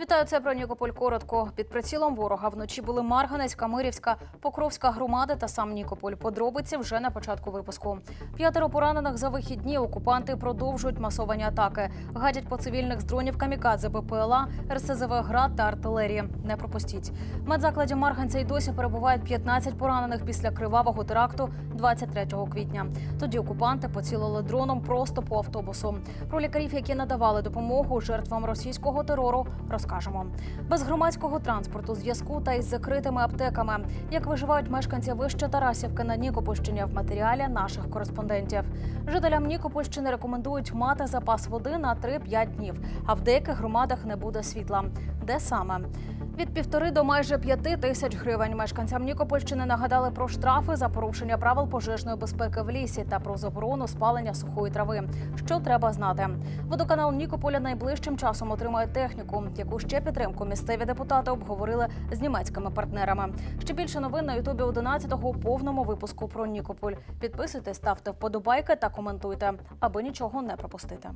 Вітаю, це про Нікополь коротко. Під прицілом ворога вночі були Марганецька, Мирівська, Покровська громади та сам Нікополь. Подробиці вже на початку випуску. П'ятеро поранених за вихідні. Окупанти продовжують масовані атаки. Гадять по цивільних з дронів камікадзе, БПЛА, РСЗВ град та артилерії. Не пропустіть. Медзакладі Марганця й досі перебувають 15 поранених після кривавого теракту 23 квітня. Тоді окупанти поцілили дроном просто по автобусу. Про лікарів, які надавали допомогу жертвам російського терору, розкажемо. Без громадського транспорту, зв'язку та із закритими аптеками. Як виживають мешканці вище Тарасівки на Нікопольщині в матеріалі наших кореспондентів. Жителям Нікопольщини рекомендують мати запас води на 3-5 днів, а в деяких громадах не буде світла. Де саме? Від півтори до майже п'яти тисяч гривень мешканцям Нікопольщини нагадали про штрафи за порушення правил пожежної безпеки в лісі та про заборону спалення сухої трави. Що треба знати? Водоканал Нікополя найближчим часом отримає техніку, яку ще підтримку місцеві депутати обговорили з німецькими партнерами. Ще більше новин на Ютубі 11-го у повному випуску про Нікополь. Підписуйтесь, ставте вподобайки та коментуйте, аби нічого не пропустити.